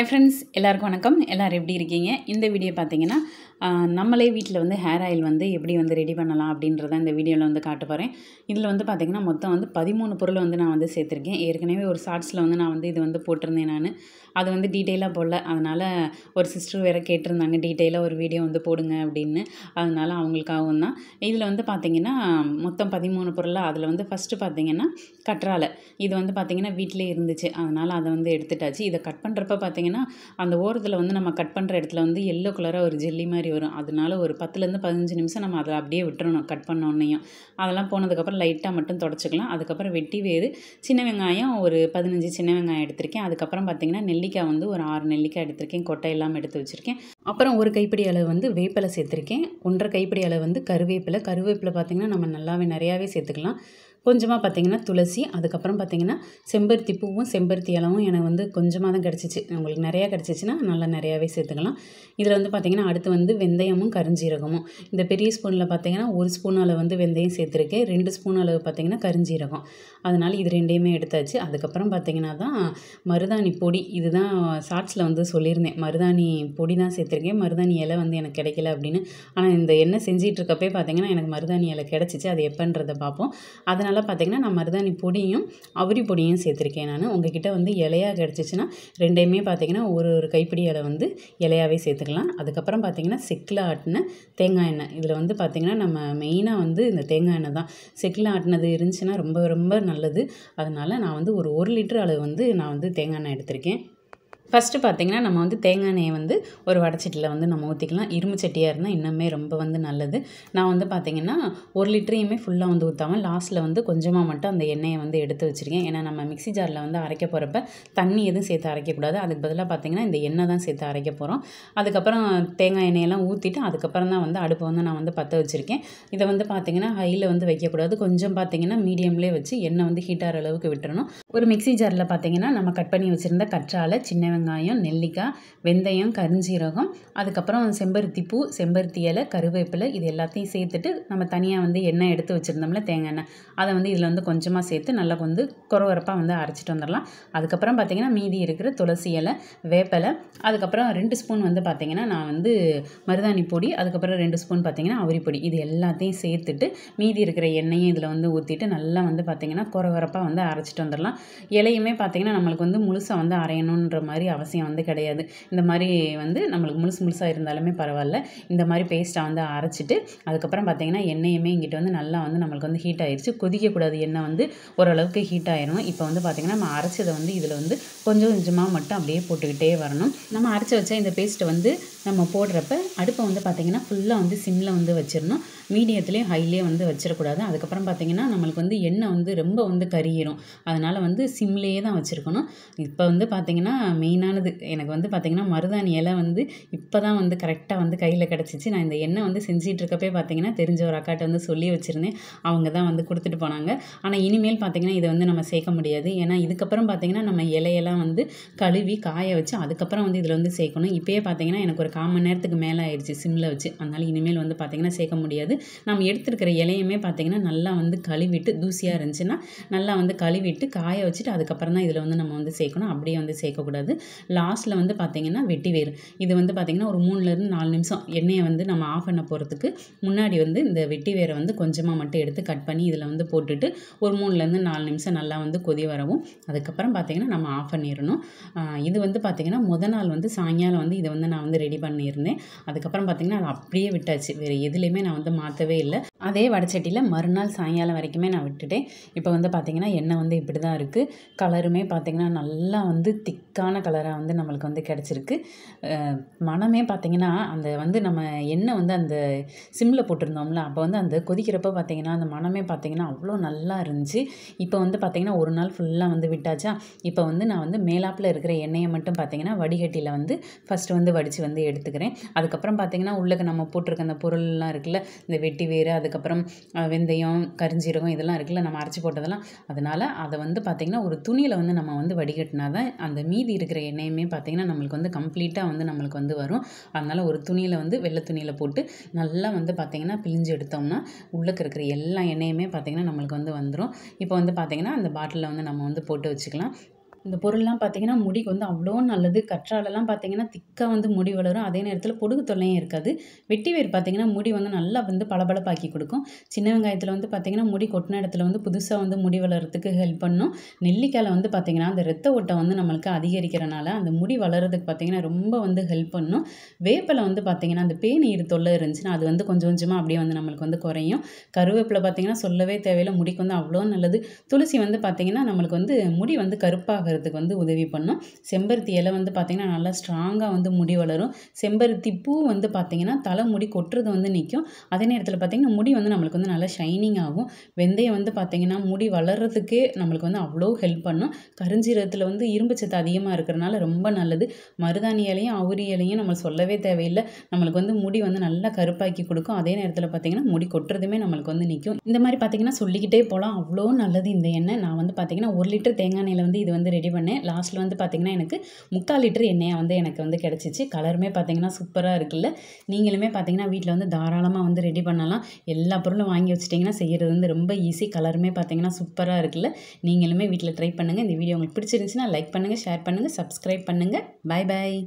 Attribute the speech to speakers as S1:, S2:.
S1: Hi friends எல்லாருக்கும் வணக்கம். எல்லோரும் எப்படி இருக்கீங்க? இந்த வீடியோ பார்த்தீங்கன்னா நம்மளே வீட்டில் வந்து ஹேர் ஆயில் வந்து எப்படி வந்து ரெடி பண்ணலாம் அப்படின்றத இந்த வீடியோவில் வந்து காட்ட போகிறேன் இதில் வந்து பார்த்திங்கன்னா மொத்தம் வந்து பதிமூணு பொருள் வந்து நான் வந்து சேர்த்துருக்கேன். ஏற்கனவே ஒரு ஷார்ட்ஸில் வந்து நான் வந்து இது வந்து போட்டிருந்தேன் நான். அது வந்து டீட்டெயிலாக போடல. அதனால் ஒரு சிஸ்டர் வேறு கேட்டிருந்தாங்க டீட்டெயிலாக ஒரு வீடியோ வந்து போடுங்க அப்படின்னு. அதனால் அவங்களுக்காகவும் தான். இதில் வந்து பார்த்திங்கன்னா மொத்தம் பதிமூணு பொருளாக அதில் வந்து ஃபஸ்ட்டு பார்த்திங்கன்னா கற்றாழை. இது வந்து பார்த்திங்கன்னா வீட்டிலே இருந்துச்சு. அதனால் அதை வந்து எடுத்துட்டாச்சு. இதை கட் பண்ணுறப்ப பார்த்திங்கன்னா அந்த ஓரத்தில் வந்து நம்ம கட் பண்ணுற இடத்துல வந்து எல்லோ கலராக ஒரு ஜெல்லி மாதிரி வரும். அதனால ஒரு பத்துலேருந்து பதினஞ்சு நிமிஷம் நம்ம அதை அப்படியே விட்டுறணும் கட் பண்ண அதெல்லாம் போனதுக்கப்புறம் லைட்டாக மட்டும் தொடச்சிக்கலாம். அதுக்கப்புறம் வெட்டி வேறு சின்ன வெங்காயம் ஒரு பதினஞ்சு சின்ன வெங்காயம் எடுத்திருக்கேன். அதுக்கப்புறம் பார்த்திங்கன்னா நெல்லிக்காய் வந்து ஒரு ஆறு நெல்லிக்காய் எடுத்திருக்கேன். கொட்டை இல்லாமல் எடுத்து வச்சுருக்கேன். அப்புறம் ஒரு கைப்பிடி அளவு வந்து வேப்பிலை சேர்த்துருக்கேன். ஒன்றரை கைப்பிடி அளவு வந்து கருவேப்பிலை. கருவேப்பிலை பார்த்திங்கன்னா நம்ம நல்லாவே நிறையாவே சேர்த்துக்கலாம். கொஞ்சமாக பார்த்தீங்கன்னா துளசி அதுக்கப்புறம் பார்த்தீங்கன்னா செம்பருத்தி பூவும் செம்பருத்தி இலவும் எனக்கு வந்து கொஞ்சமாக தான் கிடச்சிச்சு. உங்களுக்கு நிறையா கிடச்சிச்சின்னா நல்லா நிறையாவே சேர்த்துக்கலாம். இதில் வந்து பார்த்திங்கன்னா அடுத்து வந்து வெந்தயமும் கருஞ்சீரகமும். இந்த பெரிய ஸ்பூனில் பார்த்தீங்கன்னா ஒரு ஸ்பூன் அளவு வந்து வெந்தயம் சேர்த்துருக்கேன். ரெண்டு ஸ்பூன் அளவு பார்த்தீங்கன்னா கருஞ்சீரகம். அதனால் இது ரெண்டையுமே எடுத்தாச்சு. அதுக்கப்புறம் பார்த்தீங்கன்னா தான் மருதாணி பொடி. இதுதான் ஷார்ட்ஸில் வந்து சொல்லியிருந்தேன். மருதாணி பொடி தான் சேர்த்துருக்கேன். மருதாணி இலை வந்து எனக்கு கிடைக்கல அப்படின்னு. ஆனால் இந்த எண்ணெய் செஞ்சிகிட்ருக்கப்பே பார்த்தீங்கன்னா எனக்கு மருதாணி இலை கிடச்சிச்சு. அது எப்போன்றதை பார்ப்போம். அதனால் பார்த்தீங்கன்னா நான் மருதாணி பொடியும் அவரி பொடியும் சேர்த்துருக்கேன் நான். உங்ககிட்ட வந்து இலையாக கிடச்சிச்சின்னா ரெண்டையுமே பார்த்திங்கன்னா ஒரு ஒரு கைப்பிடி இலை வந்து இலையாகவே சேர்த்துக்கலாம். அதுக்கப்புறம் பார்த்திங்கன்னா செக்கில் ஆட்டின தேங்காய் எண்ணெய். இதில் வந்து பார்த்திங்கன்னா நம்ம மெயினாக வந்து இந்த தேங்காய் எண்ணெய் தான். செக்கில் ஆட்டினது இருந்துச்சுன்னா ரொம்ப ரொம்ப நல்லது. அதனால் நான் வந்து ஒரு ஒரு லிட்டர் அளவு வந்து நான் வந்து தேங்காய் எண்ணெய் எடுத்திருக்கேன். ஃபஸ்ட்டு பார்த்தீங்கன்னா நம்ம வந்து தேங்காய் எண்ணெயை வந்து ஒரு வடச்சட்டியில் வந்து நம்ம ஊற்றிக்கலாம் இரும்பு சட்டியாக இருந்தால் இன்னுமே ரொம்ப வந்து நல்லது. நான் வந்து பார்த்திங்கன்னா ஒரு லிட்டரையுமே ஃபுல்லாக வந்து ஊற்றாமல் லாஸ்ட்டில் வந்து கொஞ்சமாக மட்டும் அந்த எண்ணெயை வந்து எடுத்து வச்சுருக்கேன். ஏன்னா நம்ம மிக்ஸி ஜாரில் வந்து அரைக்க போகிறப்ப தண்ணி எதுவும் சேர்த்து அரைக்கக்கூடாது. அதுக்கு பதிலாக பார்த்தீங்கன்னா இந்த எண்ணெய் தான் சேர்த்து அரைக்க போகிறோம் அதுக்கப்புறம் தேங்காய் எண்ணெயெல்லாம் ஊற்றிட்டு அதுக்கப்புறம் தான் வந்து அடுப்பை வந்து நான் வந்து பற்ற வச்சுருக்கேன். இதை வந்து பார்த்திங்கன்னா ஹையில் வந்து வைக்கக்கூடாது. கொஞ்சம் பார்த்தீங்கன்னா மீடியம்லேயே வச்சு எண்ணெய் வந்து ஹீட் ஆகிற அளவுக்கு விட்டுறணும். ஒரு மிக்ஸி ஜாரில் பார்த்தீங்கன்னா நம்ம கட் பண்ணி வச்சுருந்த கற்றாழை சின்ன வெங்காயம் நெல்லிக்காய் வெந்தயம் கருஞ்சீரகம் அதுக்கப்புறம் செம்பருத்தி பூ செம்பருத்தி இலை கருவேப்பிலை இது எல்லாத்தையும் சேர்த்துட்டு நம்ம தனியாக வந்து எண்ணெய் எடுத்து வச்சுருந்தோம்ல தேங்காய் எண்ணெய். அதை வந்து இதில் வந்து கொஞ்சமாக சேர்த்து நல்லா வந்து குறவரப்பாக வந்து அரைச்சிட்டு வந்துடலாம். அதுக்கப்புறம் பார்த்தீங்கன்னா மீதி இருக்கிற துளசி இலை வேப்பலை அதுக்கப்புறம் ரெண்டு ஸ்பூன் வந்து பார்த்தீங்கன்னா நான் வந்து மருதாணி பொடி அதுக்கப்புறம் ரெண்டு ஸ்பூன் பார்த்தீங்கன்னா அவரி பொடி. இது எல்லாத்தையும் சேர்த்துட்டு மீதி இருக்கிற எண்ணெயும் இதில் வந்து ஊற்றிட்டு நல்லா வந்து பார்த்தீங்கன்னா குறவரப்பாக வந்து அரைச்சிட்டு வந்துடலாம். இலையுமே பார்த்தீங்கன்னா நம்மளுக்கு வந்து முழுசாக வந்து அரையணுன்ற மாதிரி அவசியம் வந்து கிடையாது. இந்த மாதிரி வந்து நம்மளுக்கு முழுசு முழுசாக இருந்தாலுமே பரவாயில்ல. இந்த மாதிரி பேஸ்ட்டை வந்து அரைச்சிட்டு அதுக்கப்புறம் பார்த்தீங்கன்னா எண்ணெயுமே இங்கிட்ட வந்து நல்லா வந்து நம்மளுக்கு வந்து ஹீட் ஆயிடுச்சு கொதிக்கக்கூடாது எண்ணெய் வந்து ஓரளவுக்கு ஹீட் ஆயிரும் இப்போ வந்து பார்த்திங்கன்னா நம்ம அரைச்சதை வந்து இதில் வந்து கொஞ்சம் கொஞ்சமாக மட்டும் அப்படியே போட்டுக்கிட்டே வரணும். நம்ம அரைச்சி வச்ச இந்த பேஸ்ட்டை வந்து நம்ம போடுறப்ப அடுப்பை வந்து பார்த்திங்கன்னா ஃபுல்லாக வந்து சிம்மில் வந்து வச்சிடணும் மீடியத்துலேயும் ஹைலேயே வந்து வச்சிடக்கூடாது அதுக்கப்புறம் பார்த்திங்கன்னா நம்மளுக்கு வந்து எண்ணெய் வந்து ரொம்ப வந்து கருகிரும். அதனால் வந்து சிம்லேயே தான் வச்சுருக்கணும். இப்போ வந்து பார்த்திங்கன்னா மெயினானது எனக்கு வந்து பார்த்திங்கன்னா மருதாணி இலை வந்து இப்போ தான் வந்து கரெக்டாக வந்து கையில் கிடச்சிச்சு. நான் இந்த எண்ணெய் வந்து செஞ்சிகிட்ருக்கப்பே பார்த்திங்கன்னா தெரிஞ்ச ஒரு அக்காட்ட வந்து சொல்லி வச்சுருந்தேன். அவங்க தான் வந்து கொடுத்துட்டு போனாங்க. ஆனால் இனிமேல் பார்த்திங்கன்னா இதை வந்து நம்ம சேர்க்க முடியாது. ஏன்னா இதுக்கப்புறம் பார்த்திங்கன்னா நம்ம இலையெல்லாம் வந்து கழுவி காய வச்சு அதுக்கப்புறம் வந்து இதில் வந்து சேர்க்கணும். இப்போயே பார்த்திங்கன்னா எனக்கு ஒரு கால் மணி நேரத்துக்கு மேலே ஆயிடுச்சு சிம்மில் வச்சு. அதனால் இனிமேல் வந்து பார்த்திங்கன்னா சேர்க்க முடியாது. நம்ம எடுத்துருக்கிற இலையுமே பார்த்திங்கன்னா நல்லா வந்து கழுவிட்டு தூசியாக இருந்துச்சுன்னா நல்லா வந்து கழுவிட்டு காய வச்சுட்டு அதுக்கப்புறம் தான் இதில் வந்து நம்ம வந்து சேர்க்கணும். அப்படியே வந்து சேர்க்கக்கூடாது. லாஸ்ட்டில் வந்து பார்த்திங்கன்னா வெட்டி வேர். இது வந்து பார்த்திங்கன்னா ஒரு மூணுலேருந்து நாலு நிமிஷம் எண்ணெயை வந்து நம்ம ஆஃப் பண்ண போகிறதுக்கு முன்னாடி வந்து இந்த வெட்டி வேரை வந்து கொஞ்சமாக மட்டும் எடுத்து கட் பண்ணி இதில் வந்து போட்டுட்டு ஒரு மூணுலேருந்து நாலு நிமிஷம் நல்லா வந்து கொதி வரவும். அதுக்கப்புறம் பார்த்திங்கன்னா நம்ம ஆஃப் பண்ணிடணும் இது வந்து பார்த்திங்கன்னா முத நாள் வந்து சாயங்காலம் வந்து இதை வந்து நான் வந்து ரெடி பண்ணியிருந்தேன். அதுக்கப்புறம் பார்த்திங்கன்னா அதை அப்படியே விட்டாச்சு. வேறு எதுலேயுமே நான் வந்து மாற்றவே இல்லை. அதே வடச்சட்டியில் மறுநாள் சாயங்காலம் வரைக்குமே நான் விட்டுட்டேன். இப்போ வந்து பார்த்திங்கன்னா எண்ணெய் வந்து இப்படி தான் இருக்குது கலருமே பார்த்திங்கன்னா நல்லா வந்து திக்கான கலராக வந்து நம்மளுக்கு வந்து கிடச்சிருக்கு. மனமே மணமே பார்த்திங்கன்னா அந்த வந்து நம்ம எண்ணெய் வந்து அந்த சிம்மில் போட்டிருந்தோம்ல அப்போ வந்து அந்த கொதிக்கிறப்ப பார்த்திங்கன்னா அந்த மணமே பார்த்திங்கன்னா அவ்வளோ நல்லா இருந்துச்சு. இப்போ வந்து பார்த்திங்கன்னா ஒரு நாள் ஃபுல்லாக வந்து விட்டாச்சா இப்போ வந்து நான் வந்து மேலாப்பில் இருக்கிற எண்ணெயை மட்டும் பார்த்திங்கன்னா வடிகட்டியில் வந்து ஃபஸ்ட்டு வந்து வடித்து வந்து எடுத்துக்கிறேன். அதுக்கப்புறம் பார்த்திங்கன்னா உள்ளக்க நம்ம போட்டிருக்க அந்த பொருள்லாம் இருக்குல்ல இந்த வெட்டி வேறு அதுக்கப்புறம் வெந்தயம் கருஞ்சீரகம் இதெல்லாம் இருக்குல்ல நம்ம அரைச்சி போட்டதெல்லாம் அதனால் அதை வந்து பார்த்திங்கன்னா ஒரு துணியில் வந்து நம்ம வந்து வடிகட்டினா தான் அந்த மீதி இருக்கிற எண்ணெயுமே பார்த்திங்கன்னா நம்மளுக்கு வந்து கம்ப்ளீட்டாக வந்து நம்மளுக்கு வந்து வரும். அதனால் ஒரு துணியில் வந்து வெள்ளை துணியில் போட்டு நல்லா வந்து பார்த்திங்கன்னா பிழிஞ்சு எடுத்தோம்னா உள்ளக்க இருக்கிற எல்லா எண்ணெயுமே பார்த்திங்கன்னா நம்மளுக்கு வந்து வந்துடும் இப்போ வந்து பார்த்திங்கன்னா அந்த பாட்டிலில் வந்து நம்ம வந்து போட்டு வச்சுக்கலாம். இந்த பொருள்லாம் பார்த்தீங்கன்னா முடிக்கு வந்து அவ்வளோ நல்லது. கற்றாலெல்லாம் பார்த்தீங்கன்னா திக்காக வந்து முடி வளரும். அதே நேரத்தில் பொடுகு தொல்லையும் இருக்காது. வெட்டி வேர் பார்த்தீங்கன்னா முடி வந்து நல்லா வந்து பளபளப்பாக்கி கொடுக்கும். சின்ன வெங்காயத்தில் வந்து பார்த்தீங்கன்னா முடி கொட்டின இடத்துல வந்து புதுசாக வந்து முடி வளர்கிறதுக்கு ஹெல்ப் பண்ணும். நெல்லிக்காயில் வந்து பார்த்தீங்கன்னா அந்த ரத்த ஓட்டம் வந்து நம்மளுக்கு அதிகரிக்கிறனால அந்த முடி வளர்கிறதுக்கு பார்த்தீங்கன்னா ரொம்ப வந்து ஹெல்ப் பண்ணும். வேப்பிலை வந்து பார்த்தீங்கன்னா அந்த பேநீர் தொல்லை இருந்துச்சுன்னா அது வந்து கொஞ்சம் கொஞ்சமாக அப்படியே வந்து நம்மளுக்கு வந்து குறையும். கருவேப்பிலை பார்த்தீங்கன்னா சொல்லவே தேவையில்லை. முடிக்கு வந்து அவ்வளோ நல்லது. துளசி வந்து பார்த்தீங்கன்னா நம்மளுக்கு வந்து முடி வந்து ஆகிறதுக்கு வந்து உதவி பண்ணும். செம்பருத்தி இலை வந்து பார்த்திங்கன்னா நல்லா ஸ்ட்ராங்காக வந்து முடி வளரும். செம்பருத்தி பூ வந்து பார்த்திங்கன்னா தலை முடி கொட்டுறது வந்து நிற்கும் அதே நேரத்தில் பார்த்திங்கன்னா முடி வந்து நம்மளுக்கு வந்து நல்லா ஷைனிங் ஆகும். வெந்தயம் வந்து பார்த்திங்கன்னா முடி வளர்கிறதுக்கே நம்மளுக்கு வந்து அவ்வளோ ஹெல்ப் பண்ணும். கருஞ்சீரகத்தில் வந்து இரும்பு சத்து அதிகமாக இருக்கிறனால ரொம்ப நல்லது. மருதாணி இலையும் அவுரி இலையும் நம்ம சொல்லவே தேவையில்லை. நம்மளுக்கு வந்து முடி வந்து நல்லா கருப்பாக்கி கொடுக்கும். அதே நேரத்தில் பார்த்தீங்கன்னா முடி கொட்டுறதுமே நம்மளுக்கு வந்து நிற்கும் இந்த மாதிரி பார்த்திங்கன்னா சொல்லிக்கிட்டே போகலாம் அவ்வளோ நல்லது இந்த எண்ணெய். நான் வந்து பார்த்திங்கன்னா ஒரு லிட்டர் தேங்காய் எண்ணெயில் வந்து இது வந்து ரெடி பண்ணேன். லாஸ்ட்டில் வந்து பார்த்திங்கன்னா எனக்கு முக்கால் லிட்டர் எண்ணெயை வந்து எனக்கு வந்து கிடச்சிச்சு. கலருமே பார்த்திங்கன்னா சூப்பராக இருக்குல்ல. நீங்களுமே பார்த்தீங்கன்னா வீட்டில் வந்து தாராளமாக வந்து ரெடி பண்ணலாம். எல்லா பொருளும் வாங்கி வச்சிட்டிங்கன்னா செய்கிறது வந்து ரொம்ப ஈஸி கலருமே பார்த்திங்கன்னா சூப்பராக இருக்குல்ல. நீங்களுமே வீட்டில் ட்ரை பண்ணுங்கள் இந்த வீடியோ உங்களுக்கு பிடிச்சிருந்துச்சுன்னா லைக் பண்ணுங்கள் ஷேர் பண்ணுங்கள் சப்ஸ்கிரைப் பண்ணுங்கள் பை பாய்